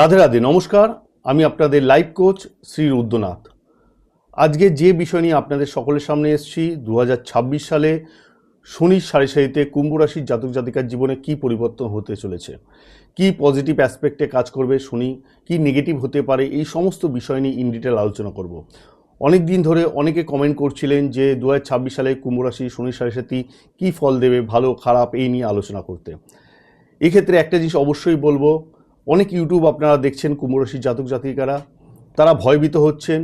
রাধে রাধে, নমস্কার। আমি আপনাদের লাইফ কোচ শ্রী রুদ্রনাথ। আজকে যে বিষয় নিয়ে আপনাদের সকলের সামনে এসেছি দু হাজার ছাব্বিশ সালে শনির সারি সারিতে কুম্ভ রাশির জাতক জাতিকার জীবনে কি পরিবর্তন হতে চলেছে? কি পজিটিভ অ্যাসপেক্টে কাজ করবে শনি? কি নেগেটিভ হতে পারে? এই সমস্ত বিষয় নিয়ে ইন ডিটেল আলোচনা করব। অনেক দিন ধরে অনেকে কমেন্ট করছিলেন যে দু হাজার ছাব্বিশ সালে কুম্ভ রাশি শনির সারি সাথী কী ফল দেবে, ভালো, খারাপ, এই নিয়ে আলোচনা করতে। এক্ষেত্রে একটা জিনিস অবশ্যই বলব অনেক ইউটিউব আপনারা দেখছেন কুম্ভরাশির জাতক জাতিকারা। তারা ভয়ভীত হচ্ছেন।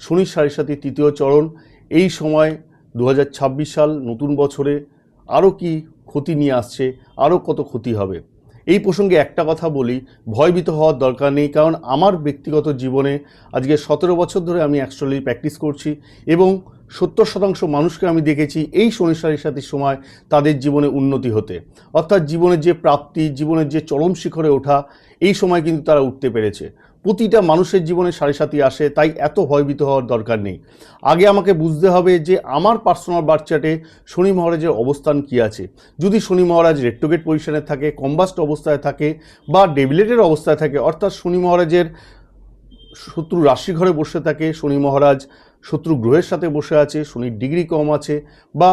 শনির সাড়ে সাথে তৃতীয় চরণ। এই সময় দু হাজার ছাব্বিশ সাল নতুন বছরে আরও কি ক্ষতি নিয়ে আসছে, আরও কত ক্ষতি হবে? এই প্রসঙ্গে একটা কথা বলি, ভয়ভীত হওয়ার দরকার নেই, কারণ আমার ব্যক্তিগত জীবনে আজকে সতেরো বছর ধরে আমি অ্যাস্ট্রোলজি প্র্যাকটিস করছি এবং সত্তর শতাংশ মানুষকে আমি দেখেছি এই শনির সাথীর সময় তাদের জীবনে উন্নতি হতে। অর্থাৎ জীবনের যে প্রাপ্তি, জীবনের যে চরম শিখরে ওঠা, এই সময় কিন্তু তারা উঠতে পেরেছে। প্রতিটা মানুষের জীবনে সাড়ে সাথী আসে, তাই এত ভয়ভীত হওয়ার দরকার নেই। আগে আমাকে বুঝতে হবে যে আমার পার্সোনাল বার্চাটে শনি মহারাজের অবস্থান কি আছে। যদি শনি মহারাজ রেট্রোগেট পজিশনে থাকে, কম্বাস্ট অবস্থায় থাকে বা ডেবিলেটের অবস্থায় থাকে, অর্থাৎ শনি মহারাজের শত্রু রাশি ঘরে বসে থাকে, শনি মহারাজ শত্রু গ্রহের সাথে বসে আছে শনির ডিগ্রি কম আছে বা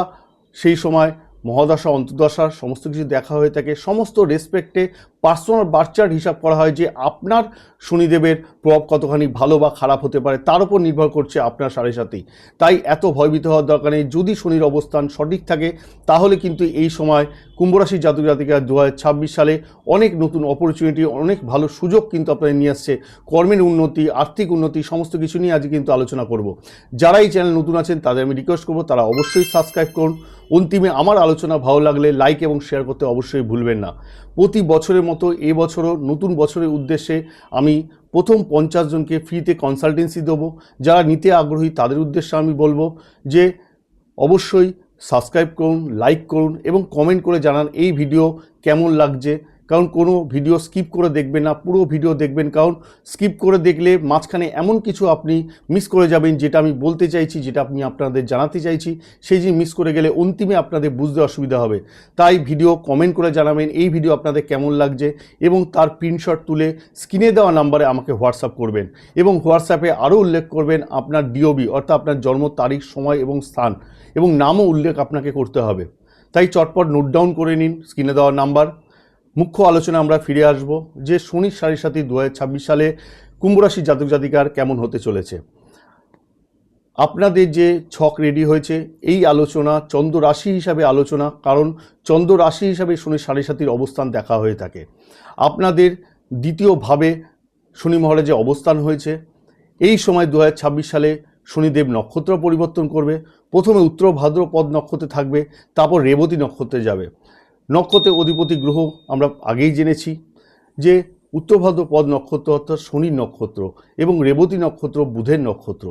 সেই সময় মহাদশা, অন্তর্দশা, সমস্ত কিছু দেখা হয়ে থাকে। সমস্ত রেসপেক্টে পার্সোনাল বার্চার হিসাব করা হয় যে আপনার শনিদেবের প্রভাব কতখানি ভালো বা খারাপ হতে পারে, তার উপর নির্ভর করছে আপনার সাড়ে সাথেই তাই এত ভয়ভীত হওয়ার দরকার নেই। যদি শনির অবস্থান সঠিক থাকে, তাহলে কিন্তু এই সময় কুম্ভরাশির জাতক জাতিকা দু হাজার ছাব্বিশ সালে অনেক নতুন অপরচুনিটি অনেক ভালো সুযোগ কিন্তু আপনাদের নিয়ে আসছে। কর্মের উন্নতি, আর্থিক উন্নতি, সমস্ত কিছু নিয়ে আজকে কিন্তু আলোচনা করব। যারা এই চ্যানেল নতুন আছেন, তাদের আমি রিকোয়েস্ট করব, তারা অবশ্যই সাবস্ক্রাইব করুন। অন্তিমে আমার আলোচনা ভালো লাগলে লাইক এবং শেয়ার করতে অবশ্যই ভুলবেন না। প্রতি বছরের মতো এবছরও নতুন বছরের উদ্দেশ্যে আমি প্রথম পঞ্চাশ জনকে ফ্রিতে কনসালটেন্সি দেবো। যারা নিতে আগ্রহী তাদের উদ্দেশ্যে আমি বলব যে অবশ্যই সাবস্ক্রাইব করুন লাইক করুন এবং কমেন্ট করে জানান এই ভিডিও কেমন লাগছে। কারণ কোনো ভিডিও স্কিপ করে দেখবেন না, পুরো ভিডিও দেখবেন। কারণ স্কিপ করে দেখলে মাঝখানে এমন কিছু আপনি মিস করে যাবেন, যেটা আমি বলতে চাইছি, যেটা আপনি আপনাদের জানাতে চাইছি। সেই জিনিস মিস করে গেলে অন্তিমে আপনাদের বুঝতে অসুবিধা হবে। তাই ভিডিও কমেন্ট করে জানাবেন, এই ভিডিও আপনাদের কেমন লাগছে এবং তার প্রিন্টশট তুলে স্ক্রিনে দেওয়া নাম্বারে আমাকে হোয়াটসঅ্যাপ করবেন এবং হোয়াটসঅ্যাপে আরও উল্লেখ করবেন আপনার ডিওবি অর্থাৎ আপনার জন্ম, তারিখ, সময় এবং স্থান এবং নামও উল্লেখ আপনাকে করতে হবে। তাই চটপট নোট ডাউন করে নিন স্ক্রিনে দেওয়া নাম্বার মুখ্য আলোচনা আমরা ফিরে আসব যে শনির সাড়ে সাথে দু সালে কুম্ভরাশি জাতক জাতিকার কেমন হতে চলেছে। আপনাদের যে ছক রেডি হয়েছে, এই আলোচনা চন্দ্র রাশি হিসাবে আলোচনা, কারণ চন্দ্র রাশি হিসাবে শনি সাড়ে সাতির অবস্থান দেখা হয়ে থাকে। আপনাদের দ্বিতীয়ভাবে শনি মহারাজে অবস্থান হয়েছে, এই সময় দু হাজার ছাব্বিশ সালে শনিদেব নক্ষত্র পরিবর্তন করবে। প্রথমে উত্তর ভাদ্রপদ নক্ষত্রে থাকবে, তারপর রেবতী নক্ষত্রে যাবে। নক্ষত্রের অধিপতি গ্রহ আমরা আগেই জেনেছি যে উত্তরভাদ্র পদ নক্ষত্র অর্থাৎ শনির নক্ষত্র এবং রেবতী নক্ষত্র, বুধের নক্ষত্র।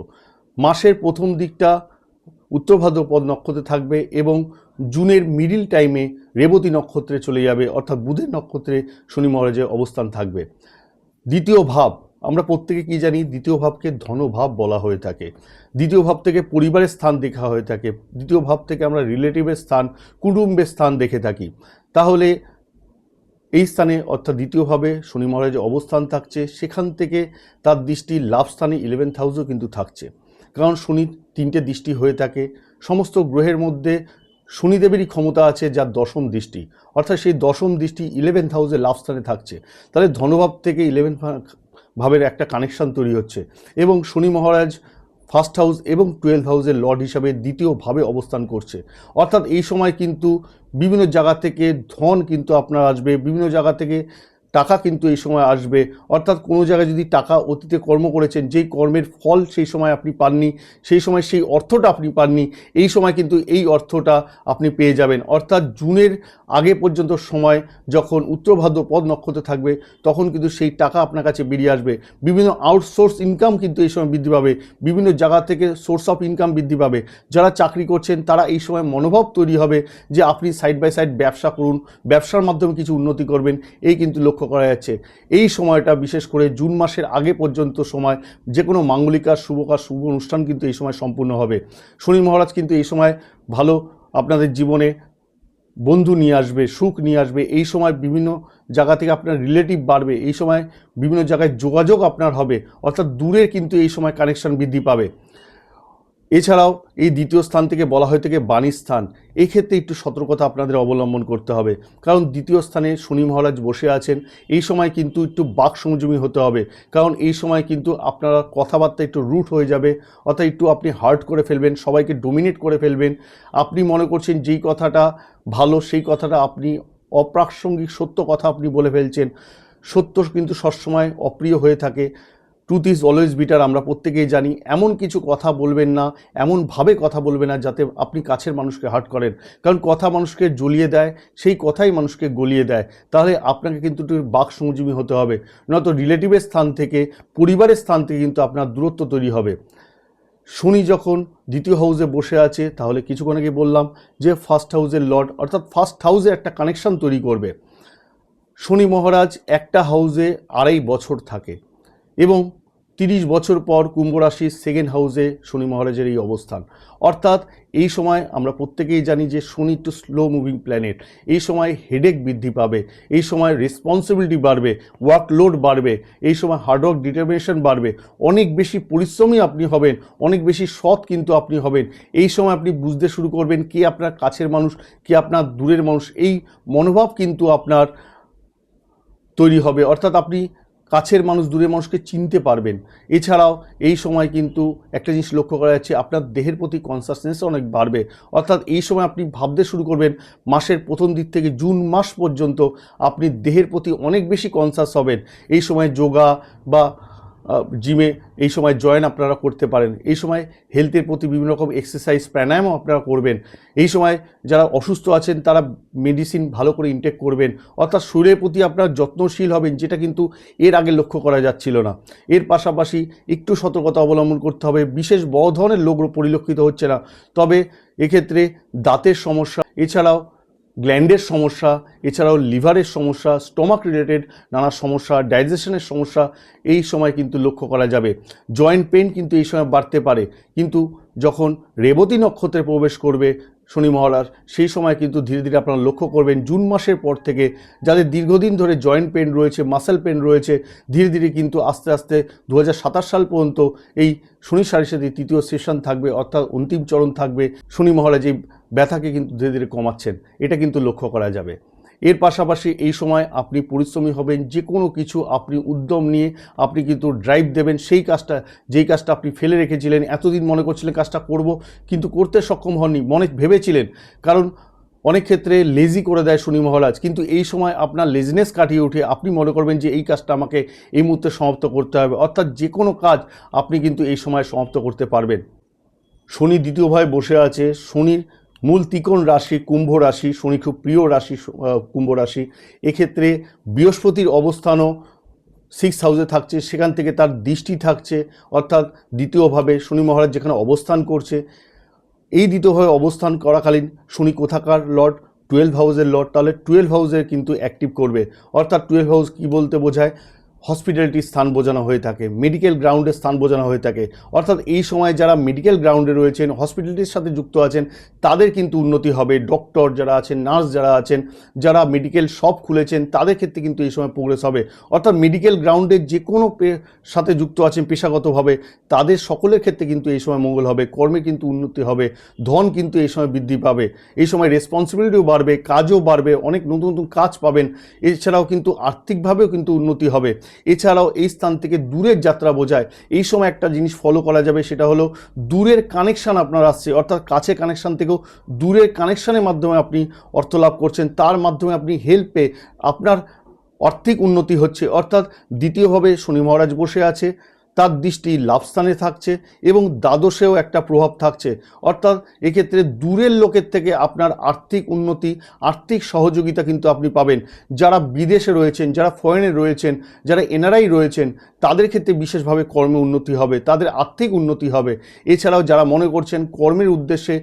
মাসের প্রথম দিকটা উত্তরভাদ্র পদ নক্ষত্রে থাকবে এবং জুনের মিডিল টাইমে রেবতী নক্ষত্রে চলে যাবে, অর্থাৎ বুধের নক্ষত্রে শনি মহারাজের অবস্থান থাকবে। দ্বিতীয় ভাব আমরা প্রত্যেকে কি জানি দ্বিতীয় ভাবকে ধনভাব বলা হয়ে থাকে। দ্বিতীয় ভাব থেকে পরিবারের স্থান দেখা হয়ে থাকে। দ্বিতীয় ভাব থেকে আমরা রিলেটিভের স্থান, কুটুম্বের স্থান দেখে থাকি। তাহলে এই স্থানে অর্থাৎ দ্বিতীয়ভাবে শনি মহারাজের অবস্থান থাকছে। সেখান থেকে তার দৃষ্টি লাভ স্থানে ইলেভেন্থ হাউসও কিন্তু থাকছে। কারণ শনি তিনটে দৃষ্টি হয়ে থাকে। সমস্ত গ্রহের মধ্যে শনিদেবেরই ক্ষমতা আছে যার দশম দৃষ্টি। অর্থাৎ সেই দশম দৃষ্টি ইলেভেন্থ হাউসে লাভ স্থানে থাকছে। তাহলে ধনভাব থেকে ইলেভেন ভাবের একটা কানেকশন তৈরি হচ্ছে। এবং শনি মহারাজ ফার্স্ট হাউস এবং টুয়েলভ হাউসের লর্ড হিসাবে দ্বিতীয়ভাবে অবস্থান করছে। অর্থাৎ এই সময় কিন্তু বিভিন্ন জায়গা থেকে ধন কিন্তু আপনার আসবে, বিভিন্ন জায়গা থেকে টাকা কিন্তু এই সময় আসবে। অর্থাৎ কোনো জায়গায় যদি টাকা অতীতে কর্ম করেছেন, যেই কর্মের ফল সেই সময় আপনি পাননি, সেই সময় সেই অর্থটা আপনি পাননি, এই সময় কিন্তু এই অর্থটা আপনি পেয়ে যাবেন। অর্থাৎ জুনের আগে পর্যন্ত সময় যখন উত্তরভাদ্র পদ নক্ষত্রে থাকবে, তখন কিন্তু সেই টাকা আপনার কাছে বেরিয়ে আসবে। বিভিন্ন আউটসোর্স ইনকাম কিন্তু এই সময় বৃদ্ধি পাবে। বিভিন্ন জায়গা থেকে সোর্স অফ ইনকাম বৃদ্ধি পাবে। যারা চাকরি করছেন, তারা এই সময় মনোভাব তৈরি হবে যে আপনি সাইড বাই সাইড ব্যবসা করুন, ব্যবসার মাধ্যমে কিছু উন্নতি করবেন। এই কিন্তু লক্ষ্য করা যাচ্ছে, এই সময়টা বিশেষ করে জুন মাসের আগে পর্যন্ত সময় যে কোনো মাঙ্গলিক কাজ, শুভ কাজ, শুভ অনুষ্ঠান কিন্তু এই সময় সম্পূর্ণ হবে। শনি মহারাজ কিন্তু এই সময় ভালো আপনাদের জীবনে বন্ধু নিয়ে আসবে, সুখ নিয়ে আসবে, এই সময় বিভিন্ন জায়গা থেকে আপনার রিলেটিভ বাড়বে, এই সময় বিভিন্ন জায়গায় যোগাযোগ আপনার হবে, অর্থাৎ দূরের কিন্তু এই সময় কানেকশন বৃদ্ধি পাবে। এছাড়াও এই দ্বিতীয় স্থান থেকে বলা হয়ে থাকে বাণী স্থান। এই ক্ষেত্রে একটু সতর্কতা আপনাদের অবলম্বন করতে হবে। কারণ দ্বিতীয় স্থানে শনি মহারাজ বসে আছেন। এই সময় কিন্তু একটু বাক সংযমী হতে হবে। কারণ এই সময় কিন্তু আপনারা কথাবার্তা একটু রুট হয়ে যাবে, অর্থাৎ একটু আপনি হার্ট করে ফেলবেন, সবাইকে ডোমিনেট করে ফেলবেন। আপনি মনে করছেন যেই কথাটা ভালো, সেই কথাটা আপনি অপ্রাসঙ্গিক সত্য কথা আপনি বলে ফেলছেন। সত্য কিন্তু সবসময় অপ্রিয় হয়ে থাকে। ট্রুথ ইজ অলওয়েজ বিটার আমরা প্রত্যেকেই জানি, এমন কিছু কথা বলবেন না এমনভাবে কথা বলবেন না যাতে আপনি কাছের মানুষকে হার্ট করেন। কারণ কথা মানুষকে জ্বলিয়ে দেয়, সেই কথাই মানুষকে গলিয়ে দেয়। তাহলে আপনাকে কিন্তু একটু বাক সংযমী হতে হবে। নয়তো রিলেটিভের স্থান থেকে, পরিবারের স্থান থেকে কিন্তু আপনার দূরত্ব তৈরি হবে। শনি যখন দ্বিতীয় হাউসে বসে আছে, তাহলে কিছুক্ষণ আগে বললাম যে ফার্স্ট হাউসের লর্ড অর্থাৎ ফার্স্ট হাউসে একটা কানেকশন তৈরি করবে। শনি মহারাজ একটা হাউসে আড়াই বছর থাকে। এবং তিরিশ বছর পর কুম্ভ রাশির সেকেন্ড হাউসে শনি মহারাজের এই অবস্থান। অর্থাৎ এই সময় আমরা প্রত্যেকেই জানি যে শনি একটু স্লো মুভিং প্ল্যানেট এই সময় হেডেক বৃদ্ধি পাবে। এই সময় রেসপন্সিবিলিটি বাড়বে। ওয়ার্কলোড বাড়বে। এই সময় হার্ডওয়ার্ক ডিটারমিনেশন বাড়বে। অনেক বেশি পরিশ্রমী আপনি হবেন। অনেক বেশি সৎ কিন্তু আপনি হবেন। এই সময় আপনি বুঝতে শুরু করবেন কে আপনার কাছের মানুষ, কে আপনার দূরের মানুষ। এই মনোভাব কিন্তু আপনার তৈরি হবে। অর্থাৎ আপনি কাছের মানুষ, দূরের মানুষকে চিনতে পারবেন। এছাড়াও এই সময় কিন্তু একটা জিনিস লক্ষ্য করা যাচ্ছে, আপনার দেহের প্রতি কনসাসনেস অনেক বাড়বে। অর্থাৎ এই সময় আপনি ভাবতে শুরু করবেন, মাসের প্রথম দিক থেকে জুন মাস পর্যন্ত আপনি দেহের প্রতি অনেক বেশি কনসাস হবেন। এই সময় যোগা বা জিমে এই সময় জয়েন আপনারা করতে পারেন। এই সময় হেলথের প্রতি বিভিন্ন রকম এক্সারসাইজ প্রাণায়ামও আপনারা করবেন। এই সময় যারা অসুস্থ আছেন, তারা মেডিসিন ভালো করে ইনটেক করবেন। অর্থাৎ শরীরের প্রতি আপনারা যত্নশীল হবেন, যেটা কিন্তু এর আগে লক্ষ্য করা যাচ্ছিল না। এর পাশাপাশি একটু সতর্কতা অবলম্বন করতে হবে। বিশেষ বড় ধরনের লোক পরিলক্ষিত হচ্ছে না। তবে এক্ষেত্রে দাঁতের সমস্যা, এছাড়াও গ্ল্যান্ডের সমস্যা, এছাড়াও লিভারের সমস্যা, স্টমাক রিলেটেড নানা সমস্যা, ডাইজেশনের সমস্যা, এই সময় কিন্তু লক্ষ্য করা যাবে। জয়েন্ট পেন কিন্তু এই সময় বাড়তে পারে। কিন্তু যখন রেবতী নক্ষত্রে প্রবেশ করবে শনি মহারাজ সেই সময় কিন্তু ধীরে ধীরে আপনারা লক্ষ্য করবেন জুন মাসের পর থেকে যাদের দীর্ঘদিন ধরে জয়েন্ট পেন রয়েছে, মাসেল পেন রয়েছে, ধীরে ধীরে কিন্তু আস্তে আস্তে দু হাজার সাতাশ সাল পর্যন্ত এই শনি সারির সাথে তৃতীয় সেশন থাকবে, অর্থাৎ অন্তিম চরণ থাকবে। শনি মহারাজ এই ব্যথাকে কিন্তু ধীরে ধীরে কমাচ্ছেন, এটা কিন্তু লক্ষ্য করা যাবে। এর পাশাপাশি এই সময় আপনি পরিশ্রমী হবেন যে কোনো কিছু আপনি উদ্যম নিয়ে আপনি কিন্তু ড্রাইভ দেবেন। সেই কাজটা, যেই কাজটা আপনি ফেলে রেখেছিলেন, এতদিন মনে করছিলেন কাজটা করব, কিন্তু করতে সক্ষম হননি, মনে ভেবেছিলেন। কারণ অনেক ক্ষেত্রে লেজি করে দেয় শনি মহারাজ, কিন্তু এই সময় আপনার লেজিনেস কাটিয়ে উঠে আপনি মনে করবেন যে এই কাজটা আমাকে এই মুহূর্তে সমাপ্ত করতে হবে। অর্থাৎ যে কোনো কাজ আপনি কিন্তু এই সময় সমাপ্ত করতে পারবেন। শনি দ্বিতীয় দ্বিতীয়ভাবে বসে আছে। শনির মূল ত্রিকোণ রাশি কুম্ভ রাশি, শনি খুব প্রিয় রাশি কুম্ভ রাশি। এক্ষেত্রে বৃহস্পতির অবস্থানও সিক্স হাউসে থাকছে, সেখান থেকে তার দৃষ্টি থাকছে, অর্থাৎ দ্বিতীয়ভাবে শনি মহারাজ যেখানে অবস্থান করছে, এই দ্বিতীয়ভাবে অবস্থান করাকালীন শনি কোথাকার লর্ড? টুয়েলভ হাউসের লর্ড। তাহলে টুয়েলভ হাউসে কিন্তু অ্যাক্টিভ করবে। অর্থাৎ টুয়েলভ হাউস কী বলতে বোঝায়? হসপিটালিটির স্থান বোঝানো হয়ে থাকে, মেডিকেল গ্রাউন্ডের স্থান বোঝানো হয়ে থাকে। অর্থাৎ এই সময় যারা মেডিকেল গ্রাউন্ডে রয়েছেন, হসপিটালিটির সাথে যুক্ত আছেন, তাদের কিন্তু উন্নতি হবে। ডক্টর যারা আছেন, নার্স যারা আছেন, যারা মেডিকেল শপ খুলেছেন, তাদের ক্ষেত্রে কিন্তু এই সময় প্রোগ্রেস হবে। অর্থাৎ মেডিকেল গ্রাউন্ডে যে কোনো সাথে যুক্ত আছেন, পেশাগতভাবে, তাদের সকলের ক্ষেত্রে কিন্তু এই সময় মঙ্গল হবে। কর্মে কিন্তু উন্নতি হবে, ধন কিন্তু এই সময় বৃদ্ধি পাবে। এই সময় রেসপন্সিবিলিটিও বাড়বে, কাজও বাড়বে, অনেক নতুন নতুন কাজ পাবেন। এছাড়াও কিন্তু আর্থিকভাবেও কিন্তু উন্নতি হবে। এছাড়াও এই স্থান থেকে দূরের যাত্রা বোঝায়। এই সময় একটা জিনিস ফলো করা যাবে, সেটা হলো দূরের কানেকশান আপনার আসছে, অর্থাৎ কাছে কানেকশান থেকেও দূরের কানেকশানের মাধ্যমে আপনি অর্থ লাভ করছেন, তার মাধ্যমে আপনি হেল্পে আপনার আর্থিক উন্নতি হচ্ছে। অর্থাৎ দ্বিতীয়ভাবে শনি মহারাজ বসে আছে তার দৃষ্টি লাভস্থানে থাকছে এবং দ্বাদশেও একটা প্রভাব থাকছে। অর্থাৎ এক্ষেত্রে দূরের লোকের থেকে আপনার আর্থিক উন্নতি, আর্থিক সহযোগিতা কিন্তু আপনি পাবেন। যারা বিদেশে রয়েছেন, যারা ফরেনে রয়েছেন, যারা এনআরআই রয়েছেন, তাদের ক্ষেত্রে বিশেষভাবে কর্মে উন্নতি হবে, তাদের আর্থিক উন্নতি হবে। এছাড়াও যারা মনে করছেন কর্মের উদ্দেশ্যে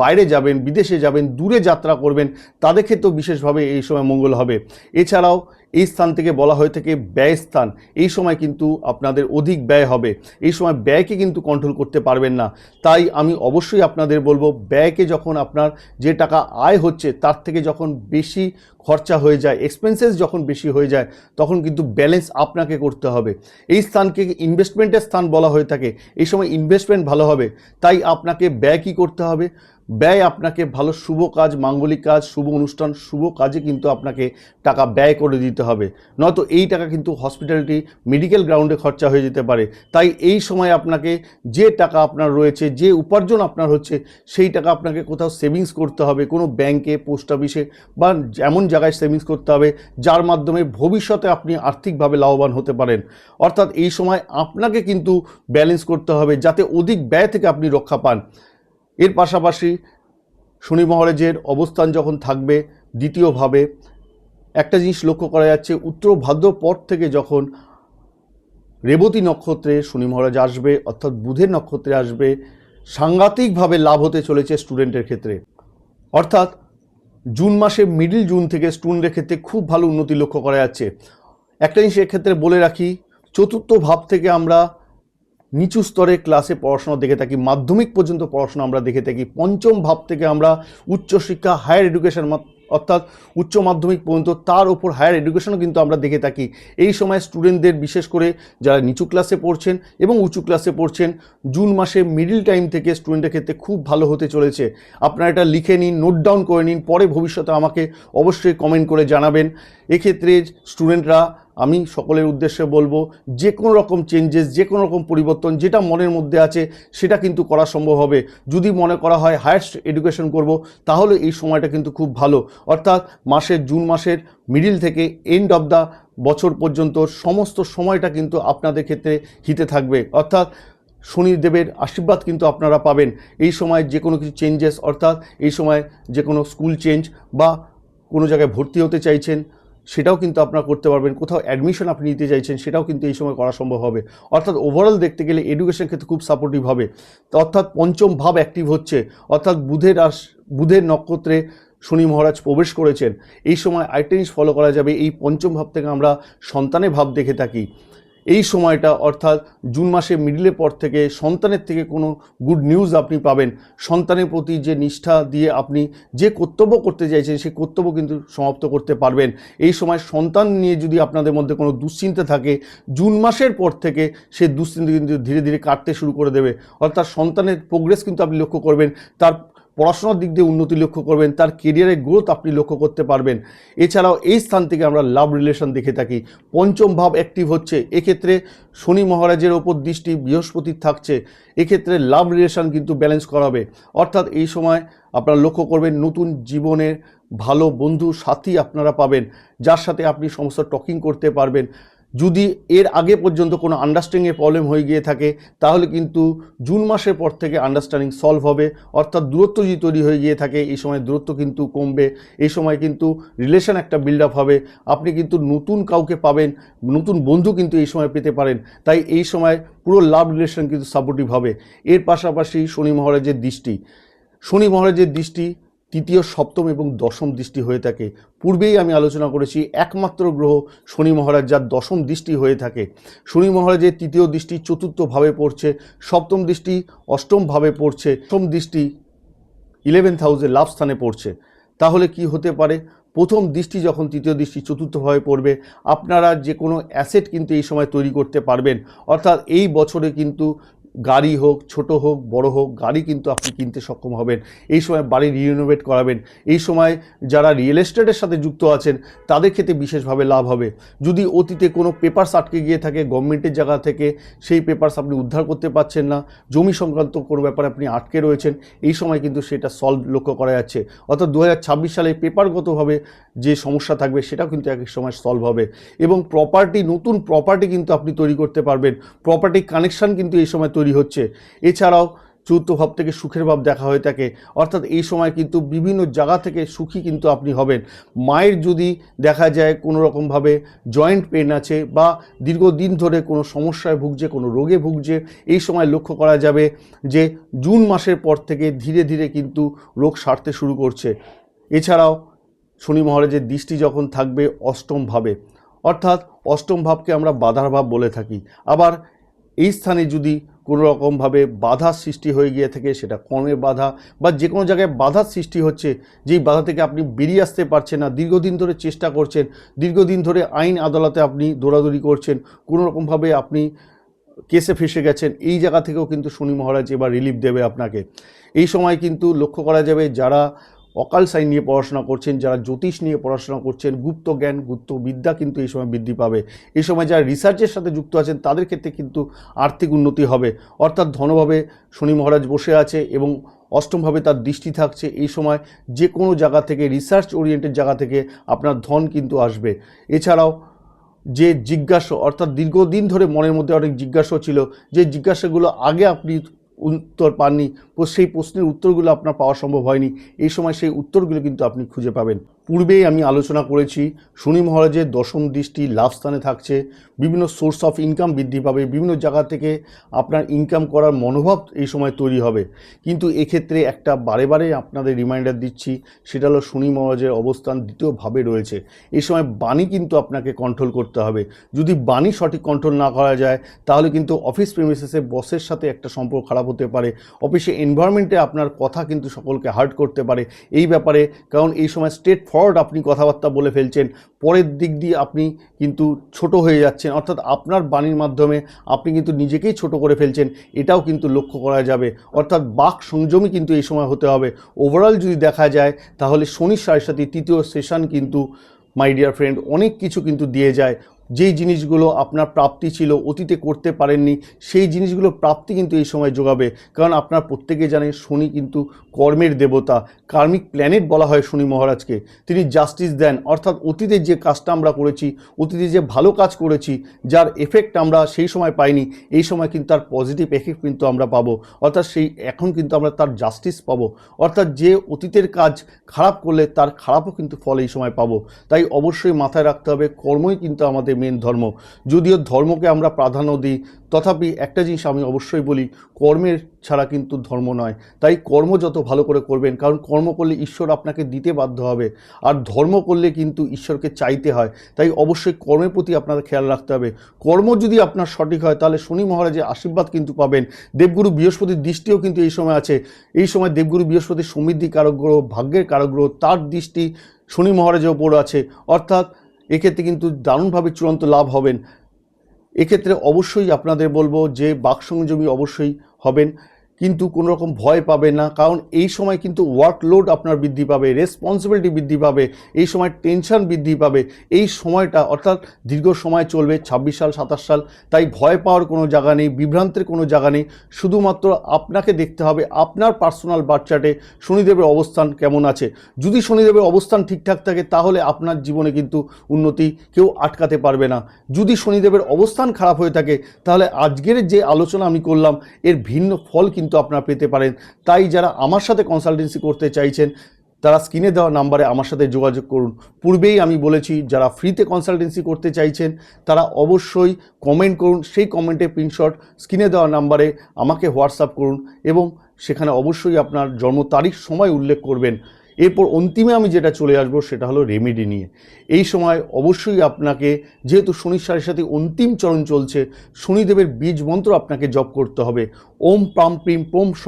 বাইরে যাবেন, বিদেশে যাবেন, দূরে যাত্রা করবেন, তাদের ক্ষেত্রেও বিশেষভাবে এই সময় মঙ্গল হবে। এছাড়াও এই স্থান থেকে বলা হয়ে থাকে ব্যয় স্থান। এই সময় কিন্তু আপনাদের অধিক ব্যয় হবে। এই সময় ব্যয়কে কিন্তু কন্ট্রোল করতে পারবেন না। তাই আমি অবশ্যই আপনাদের বলব, ব্যয়কে যখন আপনার যে টাকা আয় হচ্ছে, তার থেকে যখন বেশি খরচা হয়ে যায় এক্সপেন্সেস যখন বেশি হয়ে যায়, তখন কিন্তু ব্যালেন্স আপনাকে করতে হবে। এই স্থানকে ইনভেস্টমেন্টের স্থান বলা হয়ে থাকে। এই সময় ইনভেস্টমেন্ট ভালো হবে। তাই আপনাকে ব্যয় কী করতে হবে? ব্যয় আপনাকে ভালো শুভ কাজ, মাঙ্গলিক কাজ, শুভ অনুষ্ঠান, শুভ কাজে কিন্তু আপনাকে টাকা ব্যয় করে দিতে হবে। নয়তো এই টাকা কিন্তু হসপিটালিটি মেডিকেল গ্রাউন্ডে খরচা হয়ে যেতে পারে। তাই এই সময় আপনাকে যে টাকা আপনার রয়েছে, যে উপার্জন আপনার হচ্ছে, সেই টাকা আপনাকে কোথাও সেভিংস করতে হবে। কোনো ব্যাংকে পোস্ট অফিসে বা এমন জায়গায় সেভিংস করতে হবে, যার মাধ্যমে ভবিষ্যতে আপনি আর্থিকভাবে লাভবান হতে পারেন। অর্থাৎ এই সময় আপনাকে কিন্তু ব্যালেন্স করতে হবে, যাতে অধিক ব্যয় থেকে আপনি রক্ষা পান। এর পাশাপাশি শনি মহারাজের অবস্থান যখন থাকবে দ্বিতীয়ভাবে, একটা জিনিস লক্ষ্য করা যাচ্ছে, উত্তর ভাদ্র পর থেকে যখন রেবতী নক্ষত্রে শনি মহারাজ আসবে, অর্থাৎ বুধের নক্ষত্রে আসবে, সাংঘাতিকভাবে লাভ হতে চলেছে স্টুডেন্টের ক্ষেত্রে। অর্থাৎ জুন মাসে মিডিল জুন থেকে স্টুডেন্টের ক্ষেত্রে খুব ভালো উন্নতি লক্ষ্য করা যাচ্ছে। একটা জিনিস এক্ষেত্রে বলে রাখি, চতুর্থ ভাব থেকে আমরা নিচু স্তরে ক্লাসে পড়াশোনা দেখে থাকি, মাধ্যমিক পর্যন্ত পড়াশোনা আমরা দেখে থাকি, পঞ্চম ভাব থেকে আমরা উচ্চশিক্ষা হায়ার এডুকেশন অর্থাৎ উচ্চ মাধ্যমিক পর্যন্ত তার ওপর হায়ার এডুকেশনও কিন্তু আমরা দেখে থাকি। এই সময় স্টুডেন্টদের বিশেষ করে যারা নিচু ক্লাসে পড়ছেন এবং উঁচু ক্লাসে পড়ছেন, জুন মাসে মিডিল টাইম থেকে স্টুডেন্টের ক্ষেত্রে খুব ভালো হতে চলেছে। আপনারা এটা লিখে নিন নোট ডাউন করে নিন, পরে ভবিষ্যতে আমাকে অবশ্যই কমেন্ট করে জানাবেন। এক্ষেত্রে স্টুডেন্টরা আমি সকলের উদ্দেশ্যে বলব যে কোনো রকম চেঞ্জেস যে কোনো রকম পরিবর্তন, যেটা মনের মধ্যে আছে, সেটা কিন্তু করা সম্ভব হবে। যদি মনে করা হয় হায়ার এডুকেশন করব, তাহলে এই সময়টা কিন্তু খুব ভালো। অর্থাৎ মাসের, জুন মাসের মিডিল থেকে এন্ড অফ দ্য বছর পর্যন্ত সমস্ত সময়টা কিন্তু আপনাদের ক্ষেত্রে হিতে থাকবে। অর্থাৎ শনিদেবের আশীর্বাদ কিন্তু আপনারা পাবেন। এই সময় যে কোনো কিছু চেঞ্জেস অর্থাৎ এই সময় যে কোনো স্কুল চেঞ্জ বা কোনো জায়গায় ভর্তি হতে চাইছেন সেটাও কিন্তু আপনারা করতে পারবেন। কোথাও অ্যাডমিশন আপনি নিতে চাইছেন, সেটাও কিন্তু এই সময় করা সম্ভব হবে। অর্থাৎ ওভারঅল দেখতে গেলে এডুকেশন ক্ষেত্রে খুব সাপোর্টিভ হবে। অর্থাৎ পঞ্চম ভাব অ্যাক্টিভ হচ্ছে। অর্থাৎ বুধের আস, বুধের নক্ষত্রে শনি মহারাজ প্রবেশ করেছেন। এই সময় আইটেন্স ফলো করা যাবে। এই পঞ্চম ভাব থেকে আমরা সন্তানের ভাব দেখে থাকি। এই সময়টা, অর্থাৎ জুন মাসে মিডিলের পর থেকে সন্তানের থেকে কোনো গুড নিউজ আপনি পাবেন। সন্তানের প্রতি যে নিষ্ঠা দিয়ে আপনি যে কর্তব্য করতে চাইছেন, সেই কর্তব্য কিন্তু সমাপ্ত করতে পারবেন। এই সময় সন্তান নিয়ে যদি আপনাদের মধ্যে কোনো দুশ্চিন্তা থাকে, জুন মাসের পর থেকে সে দুশ্চিন্তা কিন্তু ধীরে ধীরে কাটতে শুরু করে দেবে। অর্থাৎ সন্তানের প্রোগ্রেস কিন্তু আপনি লক্ষ্য করবেন। তার পড়াশোনার দিক দিয়ে উন্নতি লক্ষ্য করবেন, তার কেরিয়ারের গ্রোথ আপনি লক্ষ্য করতে পারবেন। এছাড়াও এই স্থান থেকে আমরা লাভ রিলেশন দেখে থাকি। পঞ্চম ভাব অ্যাক্টিভ হচ্ছে, এক্ষেত্রে শনি মহারাজের ওপর দৃষ্টি বৃহস্পতির থাকছে, এক্ষেত্রে লাভ রিলেশন কিন্তু ব্যালেন্স করাবে। অর্থাৎ এই সময় আপনারা লক্ষ্য করবেন, নতুন জীবনের ভালো বন্ধু, সাথী আপনারা পাবেন, যার সাথে আপনি সমস্ত টকিং করতে পারবেন। যদি এর আগে পর্যন্ত কোনো আন্ডারস্ট্যান্ডিংয়ের প্রবলেম হয়ে গিয়ে থাকে, তাহলে কিন্তু জুন মাসের পর থেকে আন্ডারস্ট্যান্ডিং সলভ হবে। অর্থাৎ দূরত্ব যদি তৈরি হয়ে গিয়ে থাকে, এই সময় দূরত্ব কিন্তু কমবে। এই সময় কিন্তু রিলেশন একটা বিল্ড আপ হবে। আপনি কিন্তু নতুন কাউকে পাবেন, নতুন বন্ধু কিন্তু এই সময় পেতে পারেন। তাই এই সময় পুরো লাভ রিলেশন কিন্তু সাপোর্টিভ হবে। এর পাশাপাশি শনি মহারাজের দৃষ্টি। শনি মহারাজের দৃষ্টি তৃতীয়, সপ্তম এবং দশম দৃষ্টি হয়ে থাকে। পূর্বেই আমি আলোচনা করেছি, একমাত্র গ্রহ শনি মহারাজ যার দশম দৃষ্টি হয়ে থাকে। শনি মহারাজের তৃতীয় দৃষ্টি চতুর্থ ভাবে পড়ছে, সপ্তম দৃষ্টি অষ্টম ভাবে পড়ছে প্রথম দৃষ্টি ইলেভেন্থ হাউসে লাভ স্থানে পড়ছে। তাহলে কি হতে পারে? প্রথম দৃষ্টি যখন তৃতীয় দৃষ্টি চতুর্থভাবে পড়বে, আপনারা যে কোনো অ্যাসেট কিন্তু এই সময় তৈরি করতে পারবেন। অর্থাৎ এই বছরে কিন্তু গাড়ি হোক, ছোট হোক, বড় হোক, গাড়ি কিন্তু আপনি কিনতে সক্ষম হবেন। এই সময় বাড়ি রিনোভেট করাবেন। এই সময় যারা রিয়েল এস্টেটের সাথে যুক্ত আছেন, তাদের ক্ষেত্রে বিশেষভাবে লাভ হবে। যদি অতীতে কোনো পেপারস আটকে গিয়ে থাকে গভর্নমেন্টের জায়গা থেকে, সেই পেপারস আপনি উদ্ধার করতে পারছেন না, জমি সংক্রান্ত কোনো ব্যাপারে আপনি আটকে রয়েছেন, এই সময় কিন্তু সেটা সলভ লক্ষ্য করা যাচ্ছে। অর্থাৎ দু হাজার ছাব্বিশ সালে পেপারগতভাবে যে সমস্যা থাকবে, সেটাও কিন্তু এক এক সময় সলভ হবে। এবং প্রপার্টি নতুন প্রপার্টি কিন্তু আপনি তৈরি করতে পারবেন। প্রপার্টি কানেকশন কিন্তু এই সময় তৈরি হচ্ছে। এছাড়াও চতুর্থ ভাব থেকে সুখের ভাব দেখা হয়ে থাকে। অর্থাৎ এই সময় কিন্তু বিভিন্ন জায়গা থেকে সুখী কিন্তু আপনি হবেন। মায়ের যদি দেখা যায় কোনো রকমভাবে জয়েন্ট পেন আছে বা দীর্ঘদিন ধরে কোনো সমস্যায় ভুগছে, কোনো রোগে ভুগছে, এই সময় লক্ষ্য করা যাবে যে জুন মাসের পর থেকে ধীরে ধীরে কিন্তু রোগ সারতে শুরু করছে। এছাড়াও শনি মহারাজের দৃষ্টি যখন থাকবে অষ্টম ভাবে, অর্থাৎ অষ্টম ভাবকে আমরা বাধার ভাব বলে থাকি। আবার এই স্থানে যদি কোনো রকমভাবে বাধার সৃষ্টি হয়ে গিয়ে থাকে সেটা কর্মের বাধা বা যে কোনো জায়গায় বাধার সৃষ্টি হচ্ছে, যেই বাধা থেকে আপনি বেরিয়ে আসতে পারছেন না, দীর্ঘদিন ধরে চেষ্টা করছেন, দীর্ঘদিন ধরে আইন আদালতে আপনি দৌড়াদৌড়ি করছেন, কোনো রকমভাবে আপনি কেসে ফেসে গেছেন, এই জায়গা থেকেও কিন্তু শনি মহারাজ এবার রিলিফ দেবে আপনাকে। এই সময় কিন্তু লক্ষ্য করা যাবে যারা অকাল সাইন নিয়ে পড়াশোনা করছেন, যারা জ্যোতিষ নিয়ে পড়াশোনা করছেন, গুপ্ত জ্ঞান, গুপ্ত বিদ্যা কিন্তু এই সময় বৃদ্ধি পাবে। এই সময় যারা রিসার্চের সাথে যুক্ত আছেন, তাদের ক্ষেত্রে কিন্তু আর্থিক উন্নতি হবে। অর্থাৎ ধনভাবে শনি মহারাজ বসে আছে এবং অষ্টমভাবে তার দৃষ্টি থাকছে। এই সময় যে কোনো জায়গা থেকে রিসার্চ ওরিয়েন্টেড জায়গা থেকে আপনার ধন কিন্তু আসবে। এছাড়াও যে জিজ্ঞাসা, অর্থাৎ দীর্ঘদিন ধরে মনের মধ্যে অনেক জিজ্ঞাসা ছিল, যে জিজ্ঞাসাগুলো আগে আপনি উত্তর পাননি। সেই প্রশ্নের উত্তরগুলো আপনার পাওয়া সম্ভব হয়নি। এই সময় সেই উত্তরগুলো কিন্তু আপনি খুঁজে পাবেন। পূর্বেই আমি আলোচনা করেছি, শনি মহারাজের দশম দৃষ্টি লাভ স্থানে থাকছে, বিভিন্ন সোর্স অফ ইনকাম বৃদ্ধি পাবে, বিভিন্ন জায়গা থেকে আপনার ইনকাম করার মনোভাব এই সময় তৈরি হবে। কিন্তু এক্ষেত্রে একটা বারে বারে আপনাদের রিমাইন্ডার দিচ্ছি, সেটা হলো শনি মহারাজের অবস্থান দ্বিতীয়ভাবে রয়েছে। এই সময় বাণী কিন্তু আপনাকে কন্ট্রোল করতে হবে। যদি বাণী সঠিক কন্ট্রোল না করা যায়, তাহলে কিন্তু অফিস প্রেমিসেসে বসের সাথে একটা সম্পর্ক খারাপ হতে পারে। অফিসে এনভায়রনমেন্টে আপনার কথা কিন্তু সকলকে হার্ট করতে পারে। এই ব্যাপারে, কারণ এই সময় স্ট্রেট ফরওয়ার্ড আপনি কথাবার্তা বলে ফেলছেন, পরের দিক দিয়ে আপনি কিন্তু ছোট হয়ে যাচ্ছেন, অর্থাৎ আপনার বাণীর মাধ্যমে আপনি কিন্তু নিজেকেই ছোট করে ফেলছেন, এটাও কিন্তু লক্ষ্য করা যাবে। অর্থাৎ বাক সংযমই কিন্তু এই সময় হতে হবে। ওভারঅল যদি দেখা যায়, তাহলে শনির সাড়ে সাথে তৃতীয় সেশন কিন্তু মাই ডিয়ার ফ্রেন্ড অনেক কিছু কিন্তু দিয়ে যায়। যেই জিনিসগুলো আপনার প্রাপ্তি ছিল অতীতে করতে পারেননি, সেই জিনিসগুলো প্রাপ্তি কিন্তু এই সময় যোগাবে। কারণ আপনার প্রত্যেকে জানে শনি কিন্তু কর্মের দেবতা। কার্মিক প্ল্যানেট বলা হয় শনি মহারাজকে। তিনি জাস্টিস দেন। অর্থাৎ অতীতে যে কাজটা আমরা করেছি, অতীতে যে ভালো কাজ করেছি, যার এফেক্ট আমরা সেই সময় পাইনি, এই সময় কিন্তু তার পজিটিভ এফেক্ট কিন্তু আমরা পাবো। অর্থাৎ সেই এখন কিন্তু আমরা তার জাস্টিস পাবো। অর্থাৎ যে অতীতের কাজ খারাপ করলে তার খারাপও কিন্তু ফল এই সময় পাবো। তাই অবশ্যই মাথায় রাখতে হবে, কর্মই কিন্তু আমাদের মেন ধর্ম। যদিও ধর্মকে আমরা প্রাধান্য দিই, তথাপি একটা জিনিস আমি অবশ্যই বলি, কর্মের ছাড়া কিন্তু ধর্ম নয়। তাই কর্ম যত ভালো করে করবেন, কারণ কর্ম করলে ঈশ্বর আপনাকে দিতে বাধ্য হবে, আর ধর্ম করলে কিন্তু ঈশ্বরকে চাইতে হয়। তাই অবশ্যই কর্মের প্রতি আপনাদের খেয়াল রাখতে হবে। কর্ম যদি আপনার সঠিক হয়, তাহলে শনি মহারাজের আশীর্বাদ কিন্তু পাবেন। দেবগুরু বৃহস্পতির দৃষ্টিও কিন্তু এই সময় আছে। এই সময় দেবগুরু বৃহস্পতির সমৃদ্ধি কারক গ্রহ, ভাগ্যের কারক গ্রহ, তার দৃষ্টি শনি মহারাজের ওপর আছে। অর্থাৎ এক্ষেত্রে কিন্তু দারুণভাবে চূড়ান্ত লাভ হবেন। এক্ষেত্রে অবশ্যই আপনাদের বলব যে বাকসংযমী অবশ্যই হবেন। কিন্তু কোনো রকম ভয় পাবে না। কারণ এই সময় কিন্তু ওয়ার্কলোড আপনার বৃদ্ধি পাবে রেসপন্সিবিলিটি বৃদ্ধি পাবে, এই সময় টেনশন বৃদ্ধি পাবে। এই সময়টা অর্থাৎ দীর্ঘ সময় চলবে, ছাব্বিশ সাল, সাতাশ সাল। তাই ভয় পাওয়ার কোনো জায়গা নেই, বিভ্রান্তের কোনো জায়গা নেই। শুধুমাত্র আপনাকে দেখতে হবে আপনার পার্সোনাল বার্চার্টে শনিদেবের অবস্থান কেমন আছে। যদি শনিদেবের অবস্থান ঠিকঠাক থাকে, তাহলে আপনার জীবনে কিন্তু উন্নতি কেউ আটকাতে পারবে না। যদি শনিদেবের অবস্থান খারাপ হয়ে থাকে, তাহলে আজকের যে আলোচনা আমি করলাম, এর ভিন্ন ফল কিন্তু আপনারা পেতে পারেন। তাই যারা আমার সাথে কনসালটেন্সি করতে চাইছেন, তারা স্ক্রিনে দেওয়া নাম্বারে আমার সাথে যোগাযোগ করুন। পূর্বেই আমি বলেছি, যারা ফ্রিতে কনসালটেন্সি করতে চাইছেন, তারা অবশ্যই কমেন্ট করুন। সেই কমেন্টে প্রিন্টশট স্ক্রিনে দেওয়া নাম্বারে আমাকে হোয়াটসঅ্যাপ করুন এবং সেখানে অবশ্যই আপনার জন্ম তারিখ, সময় উল্লেখ করবেন। এরপর অন্তিমে আমি যেটা চলে আসব সেটা হলো রেমেডি নিয়ে। এই সময় অবশ্যই আপনাকে, যেহেতু শনির সারের সাথে অন্তিম চরণ চলছে, শনিদেবের বীজ মন্ত্র আপনাকে জপ করতে হবে। ওম প্রাম প্রিম পোম স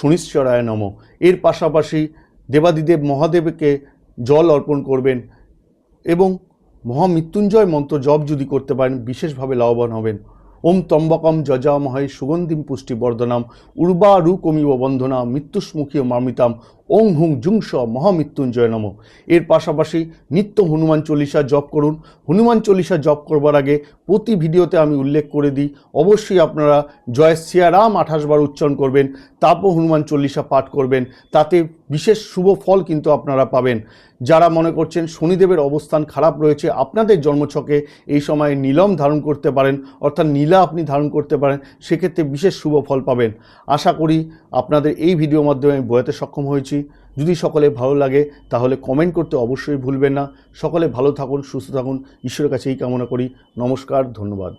শনিশ্চরায় নম। এর পাশাপাশি দেবাদিদেব মহাদেবকে জল অর্পণ করবেন এবং মহামৃত্যুঞ্জয় মন্ত্র জপ যদি করতে পারেন, বিশেষভাবে লাভবান হবেন। ওম তম্বকম যজামহায় সুগন্ধিম পুষ্টিবর্ধনাম, উর্বা রুকমিব বন্ধনা মৃত্যুস্মুখী মামিতাম ওং হুং জুংস মহামৃত্যুঞ্জয় নম। এর পাশাপাশি নিত্য হনুমান চল্লিশা জপ করুন। হনুমান চল্লিশা জপ করবার আগে প্রতি ভিডিওতে আমি উল্লেখ করে দিই, অবশ্যই আপনারা জয় সিয়ারাম আঠাশ বার উচ্চারণ করবেন, তারপর হনুমান চল্লিশা পাঠ করবেন, তাতে বিশেষ শুভ ফল কিন্তু আপনারা পাবেন। যারা মনে করছেন শনিদেবের অবস্থান খারাপ রয়েছে, আপনাদের জন্মছকে এই সময় নীলম ধারণ করতে পারেন, অর্থাৎ নীলা আপনি ধারণ করতে পারেন, সেক্ষেত্রে বিশেষ শুভ ফল পাবেন। আশা করি আপনাদের এই ভিডিওর মাধ্যমে আমি বোঝাতে সক্ষম হয়েছি। যদি সকলে ভালো লাগে, তাহলে কমেন্ট করতে অবশ্যই ভুলবেন না। সকলে ভালো থাকুন, সুস্থ থাকুন। ঈশ্বরের কাছে এই কামনা করি। নমস্কার, ধন্যবাদ।